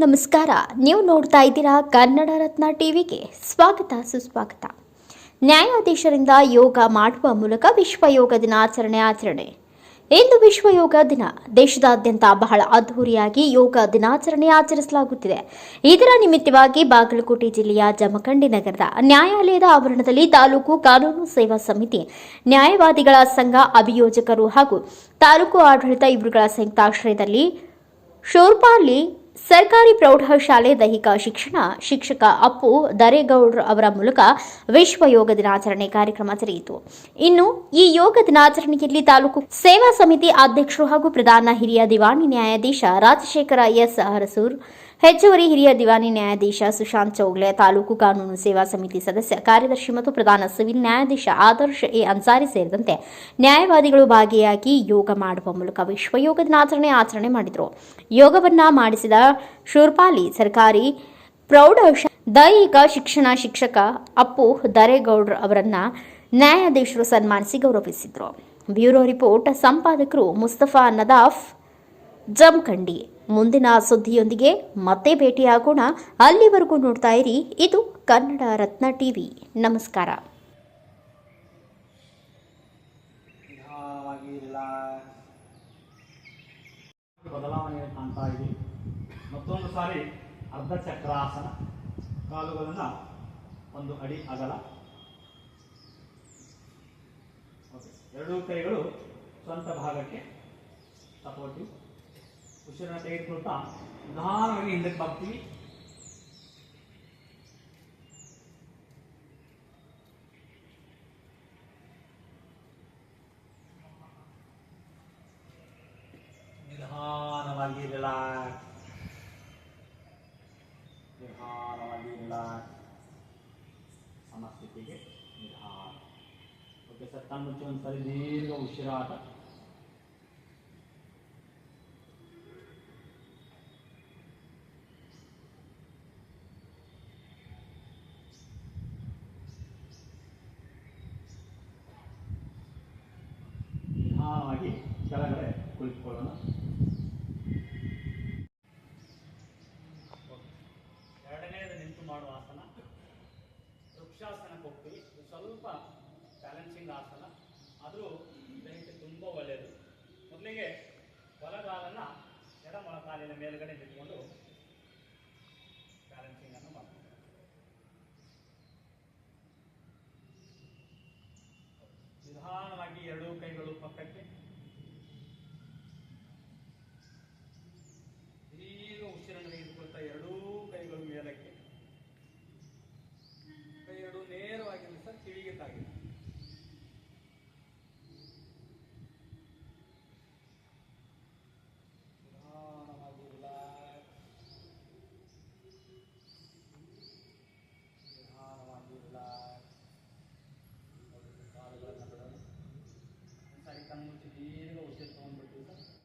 ನಮಸ್ಕಾರ. ನೀವು ನೋಡ್ತಾ ಇದ್ದೀರಾ ಕನ್ನಡ ರತ್ನ ಟಿವಿಗೆ ಸ್ವಾಗತ, ಸುಸ್ವಾಗತ. ನ್ಯಾಯಾಧೀಶರಿಂದ ಯೋಗ ಮಾಡುವ ಮೂಲಕ ವಿಶ್ವ ಯೋಗ ದಿನಾಚರಣೆ ಆಚರಣೆ. ಇಂದು ವಿಶ್ವ ಯೋಗ ದಿನ. ದೇಶದಾದ್ಯಂತ ಬಹಳ ಅದ್ಧೂರಿಯಾಗಿ ಯೋಗ ದಿನಾಚರಣೆ ಆಚರಿಸಲಾಗುತ್ತಿದೆ. ಇದರ ನಿಮಿತ್ತವಾಗಿ ಬಾಗಲಕೋಟೆ ಜಿಲ್ಲೆಯ ಜಮಖಂಡಿ ನಗರದ ನ್ಯಾಯಾಲಯದ ಆವರಣದಲ್ಲಿ ತಾಲೂಕು ಕಾನೂನು ಸೇವಾ ಸಮಿತಿ, ನ್ಯಾಯವಾದಿಗಳ ಸಂಘ, ಅಭಿಯೋಜಕರು ಹಾಗೂ ತಾಲೂಕು ಆಡಳಿತ ಇವರುಗಳ ಸಂಯುಕ್ತಾಶ್ರಯದಲ್ಲಿ ಶೋರ್ಪಾಲಿ ಸರ್ಕಾರಿ ಪ್ರೌಢಶಾಲೆ ದೈಹಿಕ ಶಿಕ್ಷಣ, ಶಿಕ್ಷಕ ಅಪ್ಪು ದರೇಗೌಡ್ರ ಅವರ ಮೂಲಕ ವಿಶ್ವ ಯೋಗ ದಿನಾಚರಣೆ ಕಾರ್ಯಕ್ರಮ ಜರುಗಿತು. ಇನ್ನು ಈ ಯೋಗ ದಿನಾಚರಣೆಯಲ್ಲಿ ತಾಲೂಕು ಸೇವಾ ಸಮಿತಿ ಅಧ್ಯಕ್ಷರು ಹಾಗೂ ಪ್ರಧಾನ ಹಿರಿಯ ದಿವಾಣಿ ನ್ಯಾಯಾಧೀಶ ರಾಜಶೇಖರ ಎಸ್ ಅರಸೂರ್ ಹೆಚ್ಚುವರಿ ಹಿರಿಯ ದಿವಾನಿ ನ್ಯಾಯಾಧೀಶ ಸುಶಾಂತ್ ಚೌಗ್ಲೆ, ತಾಲೂಕು ಕಾನೂನು ಸೇವಾ ಸಮಿತಿ ಸದಸ್ಯ, ಕಾರ್ಯದರ್ಶಿ ಮತ್ತು ಪ್ರಧಾನ ಸಿವಿಲ್ ನ್ಯಾಯಾಧೀಶ ಆದರ್ಶ ಎ. ಅನ್ಸಾರಿ ಸೇರಿದಂತೆ ನ್ಯಾಯವಾದಿಗಳು ಭಾಗಿಯಾಗಿ ಯೋಗ ಮಾಡುವ ಮೂಲಕ ವಿಶ್ವ ಯೋಗ ದಿನಾಚರಣೆ ಆಚರಣೆ ಮಾಡಿದರು. ಯೋಗವನ್ನ ಮಾಡಿಸಿದ ಶೂರ್ಪಾಲಿ ಸರ್ಕಾರಿ ಪ್ರೌಢ ದೈಹಿಕ ಶಿಕ್ಷಣ ಶಿಕ್ಷಕ ಅಪ್ಪು ದರೇಗೌಡ್ರ ಅವರನ್ನ ನ್ಯಾಯಾಧೀಶರು ಸನ್ಮಾನಿಸಿ ಗೌರವಿಸಿದರು. ಬ್ಯೂರೋ ರಿಪೋರ್ಟ್, ಸಂಪಾದಕರು ಮುಸ್ತಫಾ ನದಾಫ್ ಜಮಖಂಡಿ. ಮುಂದಿನ ಸುದ್ದಿಯೊಂದಿಗೆ ಮತ್ತೆ ಭೇಟಿಯಾಗೋಣ. ಅಲ್ಲಿವರೆಗೂ ನೋಡ್ತಾ ಇರಿ, ಇದು ಕನ್ನಡ ರತ್ನ ಟಿವಿ. ನಮಸ್ಕಾರ. ಬದಲಾವಣೆ ಕಾಣ್ತಾ ಇದೆ ಮತ್ತೊಂದು ಸಾರಿ ಅರ್ಧ ಚಕ್ರಾಸನ. ಕಾಲುಗಳನ್ನು ಒಂದು ಅಡಿ ಅಗಲ. ಎರಡೂ ಕೈಗಳು ಸ್ವಂತ ಭಾಗಕ್ಕೆ ಸಪೋರ್ಟಿವ್ ಉಸಿರನ್ನು ತೆಗೆದುಕೊಳ್ತಾ ನಿಧಾನವಾಗಿ ಹಿಂದಕ್ಕೆ ಬಾಗ್ತೀವಿ ನಿಧಾನವಾಗಿ ರಿಲ್ಯಾಕ್ಸ್ ನಿಧಾನವಾಗಿ ರಿಲ್ಯಾಕ್ಸ್ ಸಮಸ್ಥಿತಿಗೆ ನಿಧಾನ ಓಕೆ ಸರ್ ಕಣ್ಮುಚ್ಚಿ ಒಂದು ಸರಿ ದೀರ್ಘ ಉಸಿರಾಟ ವೃಕ್ಷಾಸನಕ್ಕೆ ಹೋಗ್ತೀವಿ. ಸ್ವಲ್ಪ ಬ್ಯಾಲೆನ್ಸಿಂಗ್ ಆಸನ. ಆದರೂ ದೇಹಕ್ಕೆ ತುಂಬ ಒಳ್ಳೆಯದು. ಮೊದಲಿಗೆ ಬಲಗಾಲನ್ನು ಎಡ ಮೊಳಕಾಲಿನ ಮೇಲ್ಗಡೆ